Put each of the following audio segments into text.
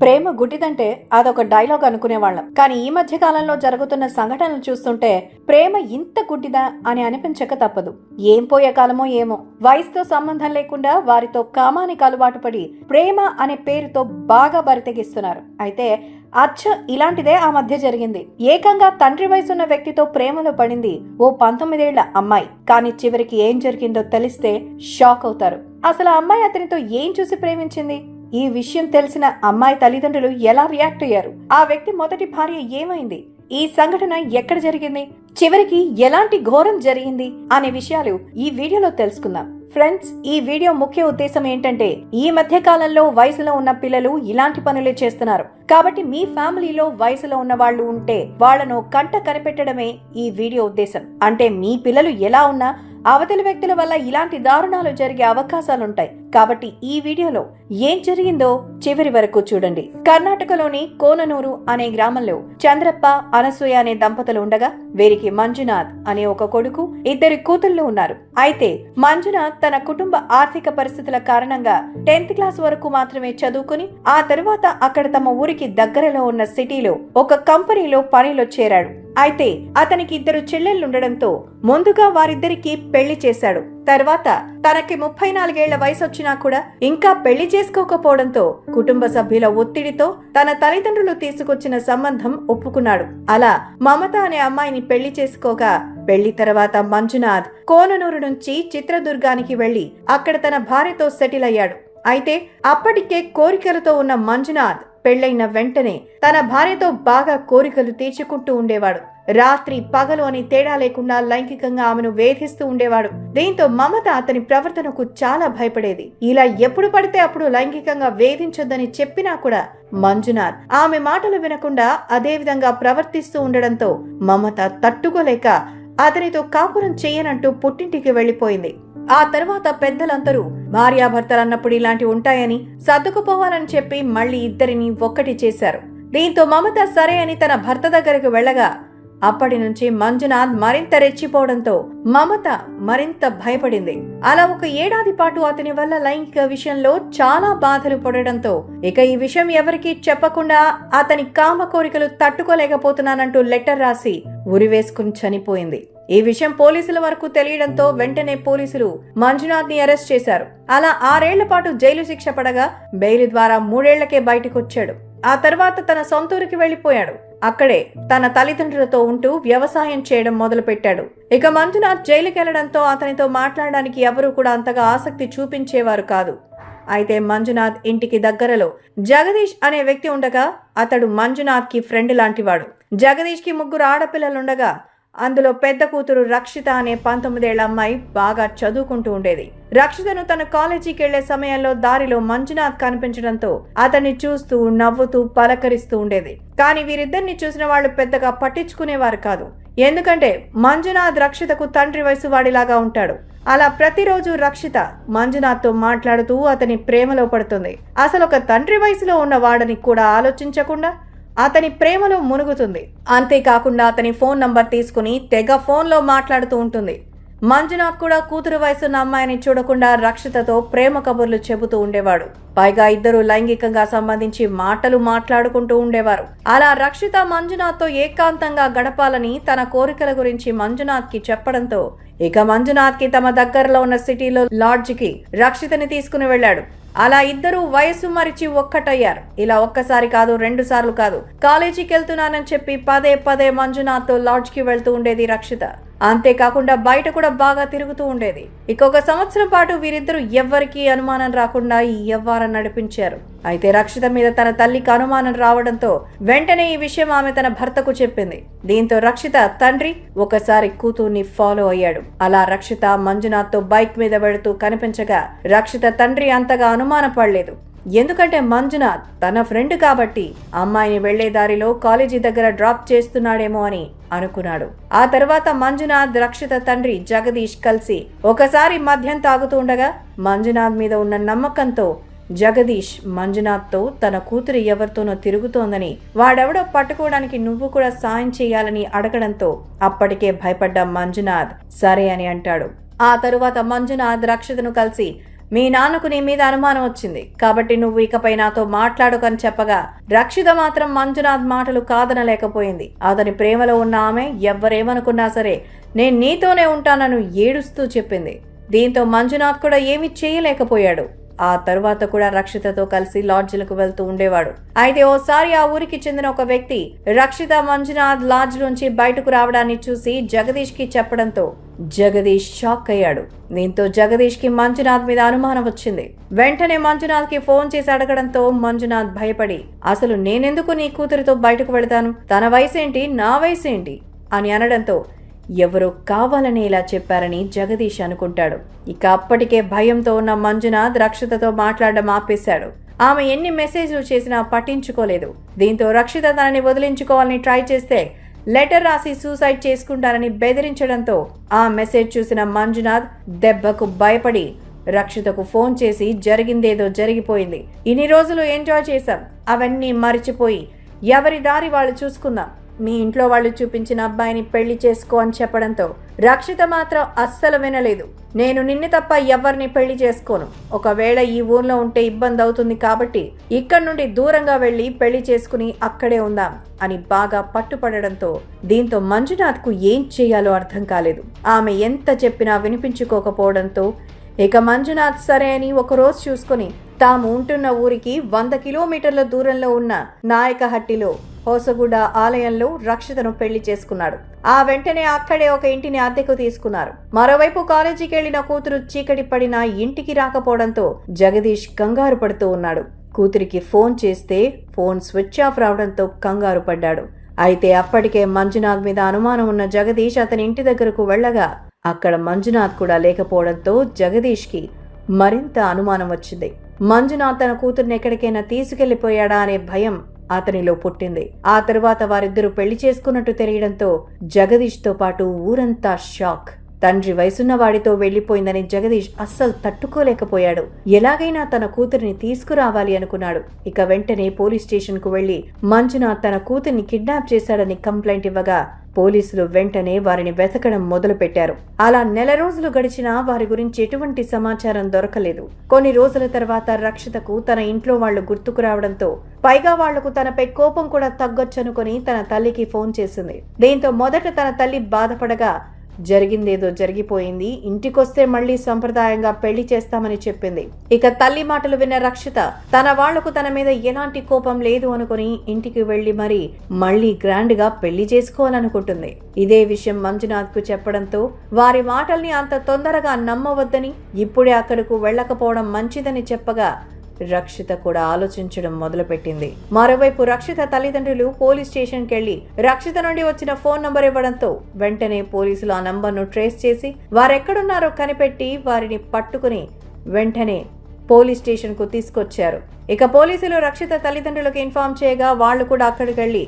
ప్రేమ గుడ్డిదంటే అదొక డైలాగ్ అనుకునేవాళ్ళం. కానీ ఈ మధ్య కాలంలో జరుగుతున్న సంఘటనలు చూస్తుంటే ప్రేమ ఇంత గుడ్డిదా అని అనిపించక తప్పదు. ఏం పోయే కాలమో ఏమో. వయసుతో సంబంధం లేకుండా వారితో కామానికి అలవాటు పడి ప్రేమ అనే పేరుతో బాగా బరితెగిస్తున్నారు. అయితే అచ్చ ఇలాంటిదే ఆ మధ్య జరిగింది. ఏకంగా తండ్రి వయసున్న వ్యక్తితో ప్రేమలో పడింది ఓ పంతొమ్మిదేళ్ళ అమ్మాయి. కానీ చివరికి ఏం జరిగిందో తెలిస్తే షాక్ అవుతారు. అసలు ఆ అమ్మాయి అతనితో ఏం చూసి ప్రేమించింది? ఈ విషయం తెలిసిన అమ్మాయి తల్లిదండ్రులు ఎలా రియాక్ట్ అయ్యారు? ఆ వ్యక్తి మొదటి భార్య ఏమైంది? ఈ సంఘటన ఎక్కడ జరిగింది? చివరికి ఎలాంటి ఘోరం జరిగింది? అనే విషయాలు ఈ వీడియోలో తెలుసుకుందాం. ఫ్రెండ్స్ ఈ వీడియో ముఖ్య ఉద్దేశం ఏంటంటే ఈ మధ్య కాలంలో వయసులో ఉన్న పిల్లలు ఇలాంటి పనులే చేస్తున్నారు. కాబట్టి మీ ఫ్యామిలీలో వయసులో ఉన్న వాళ్ళు ఉంటే వాళ్ళను కంట కనిపెట్టడమే ఈ వీడియో ఉద్దేశం. అంటే మీ పిల్లలు ఎలా ఉన్నా అవతలి వ్యక్తుల వల్ల ఇలాంటి దారుణాలు జరిగే అవకాశాలుంటాయి. కాబట్టి ఈ వీడియోలో ఏం జరిగిందో చివరి వరకు చూడండి. కర్ణాటకలోని కోననూరు అనే గ్రామంలో చంద్రప్ప అనసూయ అనే దంపతులు ఉండగా వీరికి మంజునాథ్ అనే ఒక కొడుకు ఇద్దరి కూతుళ్ళు ఉన్నారు. అయితే మంజునాథ్ తన కుటుంబ ఆర్థిక పరిస్థితుల కారణంగా టెన్త్ క్లాస్ వరకు మాత్రమే చదువుకుని ఆ తరువాత అక్కడ తమ ఊరికి దగ్గరలో ఉన్న సిటీలో ఒక కంపెనీలో పనిలో చేరాడు. అయితే అతనికి ఇద్దరు చెల్లెళ్ళుండడంతో ముందుగా వారిద్దరికీ పెళ్ళి చేశాడు. తర్వాత తనకి ముప్పై నాలుగేళ్ళ వయసు వచ్చినా కూడా ఇంకా పెళ్ళి చేసుకోకపోవడంతో కుటుంబ సభ్యుల ఒత్తిడితో తన తల్లిదండ్రులు తీసుకొచ్చిన సంబంధం ఒప్పుకున్నాడు. అలా మమత అనే అమ్మాయిని పెళ్ళి చేసుకోగా పెళ్ళి తర్వాత మంజునాథ్ కోననూరు నుంచి చిత్రదుర్గానికి వెళ్ళి అక్కడ తన భార్యతో సెటిల్ అయ్యాడు. అయితే అప్పటికే కోరికలతో ఉన్న మంజునాథ్ పెళ్ళైన వెంటనే తన భార్యతో బాగా కోరికలు తీర్చుకుంటూ ఉండేవాడు. రాత్రి పగలు అని తేడా లేకుండా లైంగికంగా ఆమెను వేధిస్తూ ఉండేవాడు. దీంతో మమత అతని ప్రవర్తనకు చాలా భయపడేది. ఇలా ఎప్పుడు పడితే అప్పుడు లైంగికంగా వేధించొద్దని చెప్పినా కూడా మంజునాథ్ ఆమె మాటలు వినకుండా అదే విధంగా ప్రవర్తిస్తూ ఉండడంతో మమత తట్టుకోలేక అతనితో కాపురం చేయనంటూ పుట్టింటికి వెళ్ళిపోయింది ఆ తర్వాత పెద్దలందరూ భార్యాభర్తలన్నప్పుడు ఇలాంటి ఉంటాయని సర్దుకుపోవాలని చెప్పి మళ్ళీ ఇద్దరిని ఒక్కటి చేశారు. దీంతో మమత సరే అని తన భర్త దగ్గరకు వెళ్ళగా అప్పటి నుంచి మంజునాథ్ మరింత రెచ్చిపోవడంతో మమత మరింత భయపడింది. అలా ఒక ఏడాది పాటు అతని వల్ల లైంగిక విషయంలో చాలా బాధలు పడడంతో ఇక ఈ విషయం ఎవరికీ చెప్పకుండా అతని కామ కోరికలు తట్టుకోలేకపోతున్నానంటూ లెటర్ రాసి ఉరివేసుకుని చనిపోయింది. ఈ విషయం పోలీసుల వరకు తెలియడంతో వెంటనే పోలీసులు మంజునాథ్ని అరెస్ట్ చేశారు. అలా ఆరేళ్ళ పాటు జైలు శిక్ష పడగా బెయిల్ ద్వారా మూడేళ్ళకే బయటకొచ్చాడు. ఆ తర్వాత తన సొంతూరికి వెళ్ళిపోయాడు అక్కడే తన తల్లిదండ్రులతో ఉంటూ వ్యవసాయం చేయడం మొదలుపెట్టాడు. ఇక మంజునాథ్ జైలుకెళ్ళడంతో అతనితో మాట్లాడడానికి ఎవరూ కూడా అంతగా ఆసక్తి చూపించేవారు కాదు. అయితే మంజునాథ్ ఇంటికి దగ్గరలో జగదీష్ అనే వ్యక్తి ఉండగా అతడు మంజునాథ్కి ఫ్రెండ్ లాంటివాడు. జగదీష్కి ముగ్గురు ఆడపిల్లలుండగా అందులో పెద్ద కూతురు రక్షిత అనే పంతొమ్మిదేళ్ళ అమ్మాయి బాగా చదువుకుంటూ ఉండేది. రక్షితను తన కాలేజీకి వెళ్ళే సమయంలో దారిలో మంజునాథ్ కనిపించడంతో అతన్ని చూస్తూ నవ్వుతూ పలకరిస్తూ ఉండేది. కానీ వీరిద్దరిని చూసిన వాళ్ళు పెద్దగా పట్టించుకునేవారు కాదు. ఎందుకంటే మంజునాథ్ రక్షితకు తండ్రి వయసు వాడిలాగా ఉంటాడు. అలా ప్రతిరోజు రక్షిత మంజునాథ్తో మాట్లాడుతూ అతని ప్రేమలో పడుతుంది. అసలు ఒక తండ్రి వయసులో ఉన్న వాడని కూడా ఆలోచించకుండా అతని ప్రేమలో మునుగుతుంది. అంతేకాకుండా అతని ఫోన్ నంబర్ తీసుకుని తెగ ఫోన్లో మాట్లాడుతూ ఉంటుంది. మంజునాథ్ కూడా కూతురు వయసున్న అమ్మాయిని చూడకుండా రక్షితతో ప్రేమ కబుర్లు చెబుతూ ఉండేవాడు. పైగా ఇద్దరు లైంగికంగా సంబంధించి మాటలు మాట్లాడుకుంటూ ఉండేవారు. అలా రక్షిత మంజునాథ్తో ఏకాంతంగా గడపాలని తన కోరికల గురించి మంజునాథ్కి చెప్పడంతో ఇక మంజునాథ్కి తమ దగ్గరలో ఉన్న సిటీలో లాడ్జికి రక్షితని తీసుకుని వెళ్ళాడు. అలా ఇద్దరు వయసు మరిచి ఒక్కటయ్యారు. ఇలా ఒక్కసారి కాదు రెండు సార్లు కాదు. కాలేజీకి వెళ్తున్నానని చెప్పి పదే పదే మంజునాథ్తో లాడ్జ్కి వెళ్తూ ఉండేది రక్షిత. అంతేకాకుండా బయట కూడా బాగా తిరుగుతూ ఉండేది. ఇక ఒక సంవత్సరం పాటు వీరిద్దరూ ఎవ్వరికీ అనుమానం రాకుండా ఈ వ్యవహారం నడిపించారు. అయితే రక్షిత మీద తన తల్లికి అనుమానం రావడంతో వెంటనే ఈ విషయం ఆమె తన భర్తకు చెప్పింది. దీంతో రక్షిత తండ్రి ఒకసారి కూతుర్ని ఫాలో అయ్యాడు. అలా రక్షిత మంజునాథ్తో బైక్ మీద వెళుతూ కనిపించగా రక్షిత తండ్రి అంతగా అనుమానపడలేదు. ఎందుకంటే మంజునాథ్ తన ఫ్రెండ్ కాబట్టి అమ్మాయిని వెళ్ళే దారిలో కాలేజీ దగ్గర డ్రాప్ చేస్తున్నాడేమో అని అనుకున్నాడు. ఆ తర్వాత మంజునాథ్ రక్షిత తండ్రి జగదీష్ కలిసి ఒకసారి మద్యం తాగుతూ ఉండగా మంజునాథ్ మీద ఉన్న నమ్మకంతో జగదీష్ మంజునాథ్తో తన కూతురు ఎవరితోనో తిరుగుతోందని వాడెవడో పట్టుకోవడానికి నువ్వు కూడా సాయం చేయాలని అడగడంతో అప్పటికే భయపడ్డ మంజునాథ్ సరే అని అంటాడు. ఆ తరువాత మంజునాథ్ రక్షితను కలిసి మీ నాన్నకు నీ మీద అనుమానం వచ్చింది. కాబట్టి నువ్వు ఇకపై నాతో మాట్లాడుకని చెప్పగా రక్షిత మాత్రం మంజునాథ్ మాటలు కాదనలేకపోయింది. అతని ప్రేమలో ఉన్న ఆమె ఎవ్వరేమనుకున్నా సరే నేను నీతోనే ఉంటానని ఏడుస్తూ చెప్పింది. దీంతో మంజునాథ్ కూడా ఏమీ చేయలేకపోయాడు. ఆ తరువాత కూడా రక్షితతో కలిసి లాడ్జ్లకు వెళ్తూ ఉండేవాడు. అయితే ఓసారి ఆ ఊరికి చెందిన ఒక వ్యక్తి రక్షిత మంజునాథ్ లాడ్జ్ నుంచి బయటకు రావడాన్ని చూసి జగదీష్కి చెప్పడంతో జగదీష్ షాక్ అయ్యాడు. దీంతో జగదీష్కి మంజునాథ్ మీద అనుమానం వచ్చింది. వెంటనే మంజునాథ్కి ఫోన్ చేసి అడగడంతో మంజునాథ్ భయపడి అసలు నేనెందుకు నీ కూతురితో బయటకు వెళతాను? తన వయసేంటి? నా వయసేంటి? అని అనడంతో ఎవరో కావాలని ఇలా చెప్పారని జగదీష్ అనుకుంటాడు. ఇక అప్పటికే భయంతో ఉన్న మంజునాథ్ రక్షితతో మాట్లాడడం ఆపేశాడు. ఆమె ఎన్ని మెసేజ్లు చేసినా పట్టించుకోలేదు. దీంతో రక్షిత తనని వదిలించుకోవాలని ట్రై చేస్తే లెటర్ రాసి సూసైడ్ చేసుకుంటారని బెదిరించడంతో ఆ మెసేజ్ చూసిన మంజునాథ్ దెబ్బకు భయపడి రక్షితకు ఫోన్ చేసి జరిగిందేదో జరిగిపోయింది. ఇన్ని రోజులు ఎంజాయ్ చేశాం. అవన్నీ మరిచిపోయి ఎవరి దారి వాళ్ళు చూసుకుందాం. మీ ఇంట్లో వాళ్ళు చూపించిన అబ్బాయిని పెళ్ళి చేసుకో అని చెప్పడంతో రక్షిత మాత్రం అస్సలు వినలేదు. నేను నిన్ను తప్ప ఎవరిని పెళ్ళి చేసుకోను. ఒకవేళ ఈ ఊర్లో ఉంటే ఇబ్బంది అవుతుంది కాబట్టి ఇక్కడి నుండి దూరంగా వెళ్ళి పెళ్ళి చేసుకుని అక్కడే ఉందాం అని బాగా పట్టుపడడంతో దీంతో మంజునాథ్కు ఏం చేయాలో అర్థం కాలేదు. ఆమె ఎంత చెప్పినా వినిపించుకోకపోవడంతో ఇక మంజునాథ్ సరే అని ఒకరోజు చూసుకుని తాము ఉంటున్న ఊరికి వంద కిలోమీటర్ల దూరంలో ఉన్న నాయకహట్టిలో హోసగూడ ఆలయంలో రక్షితను పెళ్ళి చేసుకున్నాడు. ఆ వెంటనే అక్కడే ఒక ఇంటిని అద్దెకు తీసుకున్నారు. మరోవైపు కాలేజీకి వెళ్ళిన కూతురు చీకటి పడిన ఇంటికి రాకపోవడంతో జగదీష్ కంగారు పడుతూ ఉన్నాడు. కూతురికి ఫోన్ చేస్తే ఫోన్ స్విచ్ ఆఫ్ రావడంతో కంగారు పడ్డాడు. అయితే అప్పటికే మంజునాథ్ మీద అనుమానం ఉన్న జగదీష్ అతని ఇంటి దగ్గరకు వెళ్ళగా అక్కడ మంజునాథ్ కూడా లేకపోవడంతో జగదీష్కి మరింత అనుమానం వచ్చింది. మంజునాథ్ తన కూతుర్ని ఎక్కడికైనా తీసుకెళ్ళిపోయాడా అనే భయం అతనిలో పుట్టింది. ఆ తర్వాత వారిద్దరూ పెళ్ళి చేసుకున్నట్టు తెలియడంతో జగదీష్తో పాటు ఊరంతా షాక్. తండ్రి వయసున్న వాడితో వెళ్ళిపోయిందని జగదీష్ అస్సలు తట్టుకోలేకపోయాడు. ఎలాగైనా తన కూతురిని తీసుకురావాలి అనుకున్నాడు. ఇక వెంటనే పోలీస్ స్టేషన్కు వెళ్ళి మంజునాథ్ తన కూతుర్ని కిడ్నాప్ చేశాడని కంప్లైంట్ ఇవ్వగా పోలీసులు వెంటనే వారిని వెతకడం మొదలుపెట్టారు. అలా నెల రోజులు గడిచినా వారి గురించి ఎటువంటి సమాచారం దొరకలేదు. కొన్ని రోజుల తర్వాత రక్షితకు తన ఇంట్లో వాళ్ళు గుర్తుకు రావడంతో పైగా వాళ్ళకు తనపై కోపం కూడా తగ్గొచ్చనుకొని తన తల్లికి ఫోన్ చేసింది. దీంతో మొదట తన తల్లి బాధపడగా జరిగిందేదో జరిగిపోయింది. ఇంటికొస్తే మళ్ళీ సంప్రదాయంగా పెళ్ళి చేస్తామని చెప్పింది. ఇక తల్లి మాటలు విన్న రక్షిత తన వాళ్ళకు తన మీద ఎలాంటి కోపం లేదు అనుకుని ఇంటికి వెళ్ళి మరి మళ్ళీ గ్రాండ్గా పెళ్ళి చేసుకోవాలనుకుంటుంది. ఇదే విషయం మంజునాథ్కు చెప్పడంతో వారి మాటల్ని అంత తొందరగా నమ్మవద్దని ఇప్పుడే అక్కడకు వెళ్ళకపోవడం మంచిదని చెప్పగా రక్షిత కూడా ఆలోచించడం మొదలుపెట్టింది. మరోవైపు రక్షిత తల్లిదండ్రులు పోలీస్ స్టేషన్కి వెళ్ళి రక్షిత నుండి వచ్చిన ఫోన్ నంబర్ ఇవ్వడంతో వెంటనే పోలీసులు ఆ నంబర్ను ట్రేస్ చేసి వారెక్కడున్నారో కనిపెట్టి వారిని పట్టుకుని వెంటనే పోలీస్ స్టేషన్కు తీసుకొచ్చారు. ఇక పోలీసులు రక్షిత తల్లిదండ్రులకు ఇన్ఫార్మ్ చేయగా వాళ్ళు కూడా అక్కడికి వెళ్ళి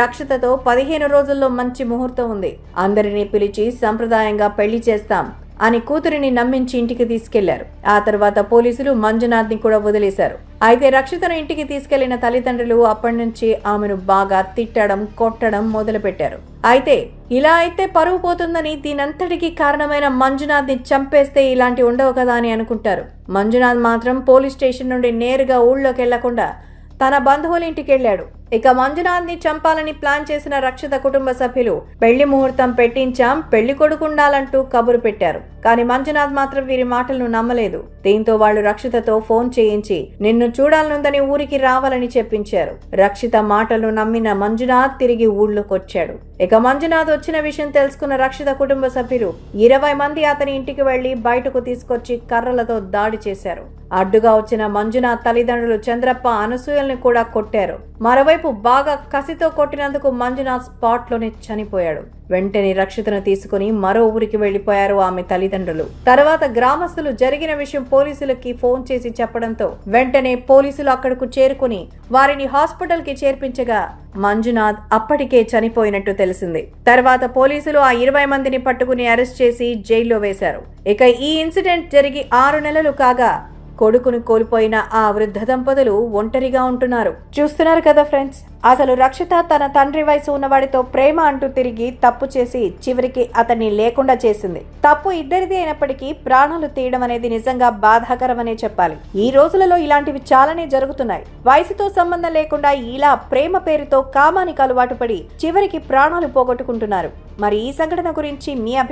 రక్షితతో పదిహేను రోజుల్లో మంచి ముహూర్తం ఉంది. అందరినీ పిలిచి సంప్రదాయంగా పెళ్ళి చేస్తాం. అని కూతురిని నమ్మించి ఇంటికి తీసుకెళ్ళారు. ఆ తర్వాత పోలీసులు మంజునాథ్ని కూడా వదిలేశారు. అయితే రక్షితను ఇంటికి తీసుకెళ్ళిన తల్లిదండ్రులు అప్పటి నుంచి ఆమెను బాగా తిట్టడం కొట్టడం మొదలుపెట్టారు. అయితే ఇలా అయితే పరువు పోతుందని దీనంతటికి కారణమైన మంజునాథ్ని చంపేస్తే ఇలాంటి ఉండవు కదా అని అనుకుంటారు. మంజునాథ్ మాత్రం పోలీస్ స్టేషన్ నుండి నేరుగా ఊళ్ళోకి వెళ్ళకుండా తన బంధువుల ఇంటికి వెళ్ళాడు. ఇక మంజునాథ్ని చంపాలని ప్లాన్ చేసిన రక్షిత కుటుంబ సభ్యులు పెళ్ళి ముహూర్తం పెట్టించాం పెళ్ళి కొడుకుండాలంటూ కబురు పెట్టారు. కానీ మంజునాథ్ మాత్రం వీరి మాటలను నమ్మలేదు. దీంతో వాళ్ళు రక్షితతో ఫోన్ చేయించి నిన్ను చూడాలనుందని ఊరికి రావాలని చెప్పించారు. రక్షిత మాటలు నమ్మిన మంజునాథ్ తిరిగి ఊళ్ళోకొచ్చాడు. ఇక మంజునాథ్ వచ్చిన విషయం తెలుసుకున్న రక్షిత కుటుంబ సభ్యులు ఇరవై మంది అతని ఇంటికి వెళ్ళి బయటకు తీసుకొచ్చి కర్రలతో దాడి చేశారు. అడ్డుగా వచ్చిన మంజునాథ్ తల్లిదండ్రులు చంద్రప్ప అనసూయల్ని కూడా కొట్టారు. మరోవైపు బాగా కసితో కొట్టినందుకు మంజునాథ్ స్పాట్లోనే చనిపోయాడు. వెంటనే రక్షితను తీసుకుని మరో ఊరికి వెళ్ళిపోయారు ఆమె తల్లిదండ్రులు. తర్వాత గ్రామస్తులు జరిగిన విషయం పోలీసులకి ఫోన్ చేసి చెప్పడంతో వెంటనే పోలీసులు అక్కడకు చేరుకుని వారిని హాస్పిటల్కి చేర్పించగా మంజునాథ్ అప్పటికే చనిపోయినట్టు తెలిసింది. తర్వాత పోలీసులు ఆ ఇరవై మందిని పట్టుకుని అరెస్ట్ చేసి జైల్లో వేశారు. ఇక ఈ ఇన్సిడెంట్ జరిగి ఆరు నెలలు కాగా కొడుకును కోల్పోయిన ఆ వృద్ధ దంపతులు ఒంటరిగా ఉంటున్నారు. చూస్తున్నారు కదా ఫ్రెండ్స్? అసలు రక్షిత తన తండ్రి వయసు ఉన్నవాడితో ప్రేమ అంటూ తిరిగి తప్పు చేసి చివరికి అతన్ని లేకుండా చేసింది. తప్పు ఇద్దరిది అయినప్పటికీ ప్రాణాలు తీయడం అనేది నిజంగా బాధాకరమనే చెప్పాలి. ఈ రోజులలో ఇలాంటివి చాలానే జరుగుతున్నాయి. వయసుతో సంబంధం లేకుండా ఇలా ప్రేమ పేరుతో కామానికి అలవాటు పడి చివరికి ప్రాణాలు పోగొట్టుకుంటున్నారు. మరి ఈ సంఘటన గురించి మీ అభిప్రాయం